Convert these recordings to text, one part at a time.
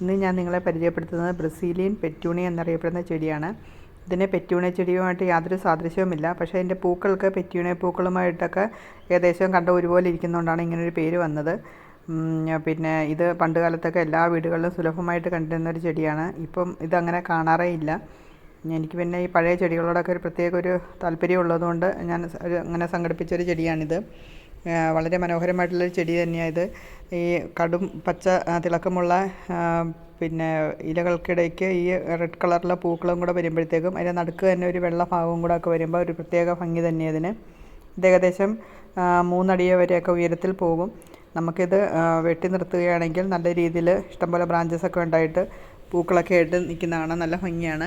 ഇന്ന് ഞാൻ നിങ്ങളെ പരിചയപ്പെടുത്തുന്നത് ബ്രസീലിയൻ പെറ്റൂണി എന്നറിയപ്പെടുന്ന ചെടിയാണ്. ഇതിന് പെറ്റൂണിയ ചെടിയുമായിട്ട് യാതൊരു സാദൃശ്യവുമില്ല. പക്ഷേ അതിന്റെ പൂക്കൾക്ക് പെറ്റൂണിയ പൂക്കളുമായിട്ടൊക്കെ ഏകദേശം കണ്ട ഒരുപോലെ ഇരിക്കുന്നതുകൊണ്ടാണ് ഇങ്ങനൊരു പേര് വന്നത്. പിന്നെ ഇത് പണ്ട് കാലത്തൊക്കെ എല്ലാ വീടുകളിലും സുലഭമായിട്ട് കണ്ടിരുന്ന ഒരു ചെടിയാണ്. ഇപ്പം ഇതങ്ങനെ കാണാറേ ഇല്ല. എനിക്ക് പിന്നെ ഈ പഴയ ചെടികളോടൊക്കെ ഒരു പ്രത്യേക ഒരു താല്പര്യം ഉള്ളതുകൊണ്ട് ഞാൻ അങ്ങനെ സംഘടിപ്പിച്ചൊരു ചെടിയാണിത്. വളരെ മനോഹരമായിട്ടുള്ളൊരു ചെടി തന്നെയാണ് ഇത്. ഈ കടും പച്ച തിളക്കമുള്ള പിന്നെ ഇലകൾക്കിടയ്ക്ക് ഈ റെഡ് കളറിലെ പൂക്കളും കൂടെ വരുമ്പോഴത്തേക്കും അതിന്റെ നടുക്ക് തന്നെ ഒരു വെള്ള ഭാഗവും കൂടെ ഒക്കെ വരുമ്പോൾ ഒരു പ്രത്യേക ഭംഗി തന്നെയാണ് ഇതിന്. ഇത് ഏകദേശം മൂന്നടിയ വരെയൊക്കെ ഉയരത്തിൽ പോകും. നമുക്കിത് വെട്ടി നിർത്തുകയാണെങ്കിൽ നല്ല രീതിയിൽ ഇഷ്ടംപോലെ ബ്രാഞ്ചസ് ഒക്കെ ഉണ്ടായിട്ട് പൂക്കളൊക്കെ ആയിട്ട് നിൽക്കുന്നതാണ്. നല്ല ഭംഗിയാണ്.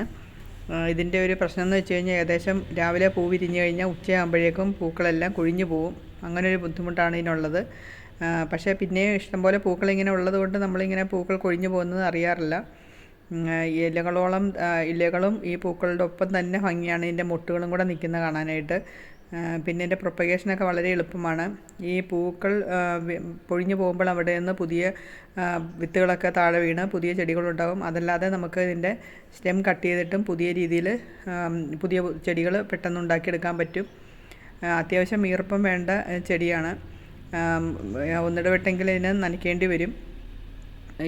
ഇതിന്റെ ഒരു പ്രശ്നം എന്ന് വെച്ച് കഴിഞ്ഞാൽ ഏകദേശം രാവിലെ പൂ വിരിഞ്ഞു കഴിഞ്ഞാൽ ഉച്ചയാകുമ്പോഴേക്കും പൂക്കളെല്ലാം കൊഴിഞ്ഞു പോവും. അങ്ങനെ ഒരു ബുദ്ധിമുട്ടാണ് ഇതിനുള്ളത്. പക്ഷേ പിന്നെയും ഇഷ്ടംപോലെ പൂക്കൾ ഇങ്ങനെ ഉള്ളതുകൊണ്ട് നമ്മളിങ്ങനെ പൂക്കൾ കൊഴിഞ്ഞു പോകുന്നത് അറിയാറില്ല. ഇലകളോളം ഇലകളും ഈ പൂക്കളുടെ ഒപ്പം തന്നെ ഭംഗിയാണ്. ഇതിന്റെ മുട്ടുകളും കൂടെ നിൽക്കുന്നത് കാണാനായിട്ട്. പിന്നെ ഇതിന്റെ പ്രൊപ്പഗേഷനൊക്കെ വളരെ എളുപ്പമാണ്. ഈ പൂക്കൾ പൊഴിഞ്ഞു പോകുമ്പോൾ അവിടെ നിന്ന് പുതിയ വിത്തുകളൊക്കെ താഴെ വീണ് പുതിയ ചെടികളുണ്ടാകും അതല്ലാതെ നമുക്ക് ഇതിന്റെ സ്റ്റെം കട്ട് ചെയ്തിട്ടും പുതിയ രീതിയിൽ പുതിയ ചെടികൾ പെട്ടെന്ന് ഉണ്ടാക്കിയെടുക്കാൻ പറ്റും. അത്യാവശ്യം ഈർപ്പം വേണ്ട ചെടിയാണ്. ഒന്നിടവിട്ടെങ്കിൽ ഇതിന് നനയ്ക്കേണ്ടി വരും.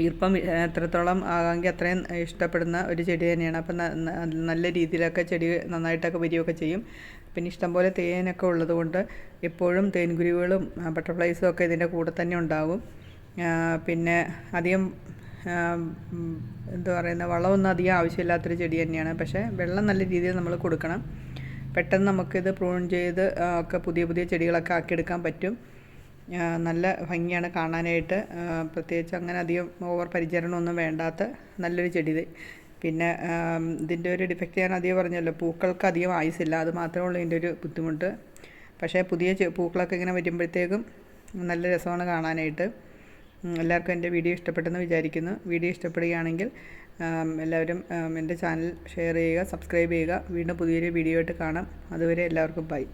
ഈർപ്പം എത്രത്തോളം ആകാമെങ്കിൽ അത്രയും ഇഷ്ടപ്പെടുന്ന ഒരു ചെടി തന്നെയാണ്. അപ്പം നല്ല രീതിയിലൊക്കെ ചെടി നന്നായിട്ടൊക്കെ വരികയൊക്കെ ചെയ്യും. പിന്നെ ഇഷ്ടംപോലെ തേനൊക്കെ ഉള്ളതുകൊണ്ട് എപ്പോഴും തേൻകുരുവികളും ബട്ടർഫ്ലൈസും ഒക്കെ ഇതിന്റെ കൂടെ തന്നെ ഉണ്ടാകും. പിന്നെ അധികം എന്താ പറയുന്ന വളമൊന്നും അധികം ആവശ്യമില്ലാത്തൊരു ചെടി തന്നെയാണ്. പക്ഷേ വെള്ളം നല്ല രീതിയിൽ നമ്മൾ കൊടുക്കണം. പെട്ടെന്ന് നമുക്കിത് പ്രൂൺ ചെയ്ത് ഒക്കെ പുതിയ പുതിയ ചെടികളൊക്കെ ആക്കിയെടുക്കാൻ പറ്റും. നല്ല ഭംഗിയാണ് കാണാനായിട്ട്. പ്രത്യേകിച്ച് അങ്ങനെ അധികം ഓവർ പരിചരണമൊന്നും വേണ്ടാത്ത നല്ലൊരു ചെടി പിന്നെ ഇതിന്റെ ഒരു ഡിഫക്റ്റ് ഞാൻ അധികം പറഞ്ഞല്ലോ പൂക്കൾക്ക് അധികം ആയുസില്ല അത് മാത്രമേ ഉള്ളൂ ഇതിന്റെ ഒരു ബുദ്ധിമുട്ട്. പക്ഷേ പുതിയ പൂക്കളൊക്കെ ഇങ്ങനെ വരുമ്പോഴത്തേക്കും നല്ല രസമാണ് കാണാനായിട്ട്. എല്ലാവർക്കും എന്റെ വീഡിയോ ഇഷ്ടപ്പെട്ടെന്ന് വിചാരിക്കുന്നു. വീഡിയോ ഇഷ്ടപ്പെടുകയാണെങ്കിൽ എല്ലാവരും എന്റെ ചാനൽ ഷെയർ ചെയ്യുക സബ്സ്ക്രൈബ് ചെയ്യുക. വീണ്ടും പുതിയൊരു വീഡിയോ ആയിട്ട് കാണാം. അതുവരെ എല്ലാവർക്കും ബൈ